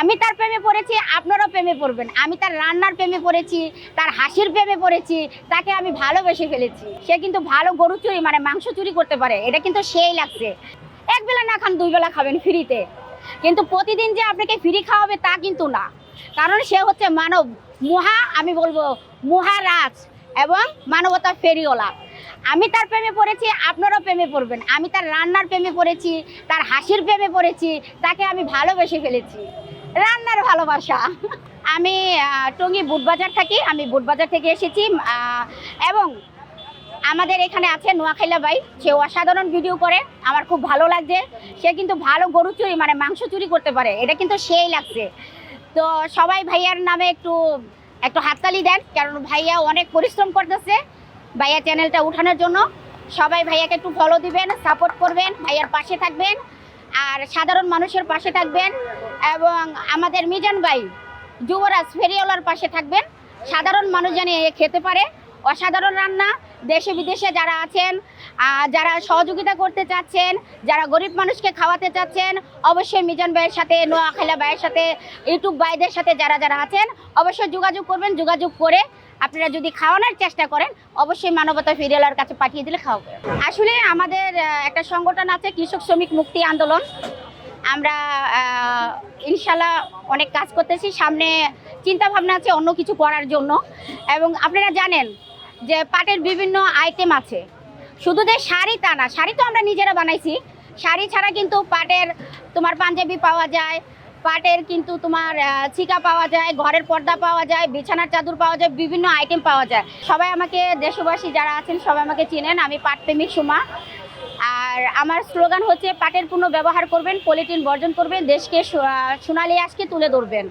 আমি তার প্রেমে পড়েছি, আপনারাও প্রেমে পড়বেন। আমি তার রান্নার প্রেমে পড়েছি, তার হাসির প্রেমে পড়েছি, তাকে আমি ভালোবেসে ফেলেছি। সে কিন্তু ভালো গরু চুরি মানে মাংস চুরি করতে পারে। এটা কিন্তু সেই লাগছে। এক বেলা না খান, দুই বেলা খাবেন ফ্রিতে। কিন্তু প্রতিদিন যে আপনাকে ফ্রি খাওয়াবে তা কিন্তু না। কারণ সে হচ্ছে মানব। মহা, আমি বলব মহারাজ এবং মানবতা ফেরিওলা আমি তার প্রেমে পড়েছি, আপনারাও প্রেমে পড়বেন। আমি তার রান্নার প্রেমে পড়েছি, তার হাসির প্রেমে পড়েছি, তাকে আমি ভালোবেসে ফেলেছি। রান্নার ভালোবাসা। আমি টঙ্গী বুটবাজার থাকি, আমি বুটবাজার থেকে এসেছি এবং আমাদের এখানে আছে নোয়াখাইলা ভাই সে অসাধারণ ভিডিও করে, আমার খুব ভালো লাগছে। সে কিন্তু ভালো গরু চুরি মানে মাংস চুরি করতে পারে, এটা কিন্তু সেই লাগছে। তো সবাই ভাইয়ার নামে একটু একটু হাততালি দেন, কারণ ভাইয়া অনেক পরিশ্রম করতেছে ভাইয়া চ্যানেলটা উঠানোর জন্য। সবাই ভাইয়াকে একটু ফলো দিবেন সাপোর্ট করবেন, ভাইয়ার পাশে থাকবেন। আর সাধারণ মানুষের পাশে থাকবেন এবং আমাদের মিজান ভাই, যুবরাজ ফেরিওয়ালার পাশে থাকবেন। সাধারণ মানুষ যেন খেতে পারে। অসাধারণ রান্না, দেশে বিদেশে যারা আছেন যারা সহযোগিতা করতে চাচ্ছেন, যারা গরিব মানুষকে খাওয়াতে চাচ্ছেন, অবশ্যই মিজান ভাইয়ের সাথে নোয়াখাইলা ভাইয়ের সাথে, ইউটিউব ভাইদের সাথে যারা যারা আছেন, অবশ্যই যোগাযোগ করবেন, যোগাযোগ করে আপনারা যদি খাওয়ানোর চেষ্টা করেন, অবশ্যই মানবতা ফিরিয়ালার কাছে পাঠিয়ে দিলে খাওয়াবে। আসলে আমাদের একটা সংগঠন আছে, কৃষক শ্রমিক মুক্তি আন্দোলন। আমরা ইনশাল্লাহ অনেক কাজ করতেছি। সামনে চিন্তা ভাবনা আছে অন্য কিছু করার জন্য। এবং আপনারা জানেন যে পাটের বিভিন্ন আইটেম আছে। শুধু যে শাড়ি তা না, শাড়ি তো আমরা নিজেরা বানাইছি। শাড়ি ছাড়া কিন্তু পাটের তোমার পাঞ্জাবি পাওয়া যায় পাটের কিন্তু তোমার ছিকা চিকা পাওয়া যায়, ঘরের পর্দা পাওয়া যায়, বিছানার চাদর পাওয়া যায়, বিভিন্ন আইটেম পাওয়া যায়। সবাই আমাকে, দেশবাসী যারা আছেন, সবাই আমাকে চেনেন। আমি পাট প্রেমিক সুমা। আর আমার স্লোগান হচ্ছে, পাটের পণ্য ব্যবহার করবেন, পলিথিন বর্জন করবেন, দেশকে সোনালি আজকে তুলে ধরবেন।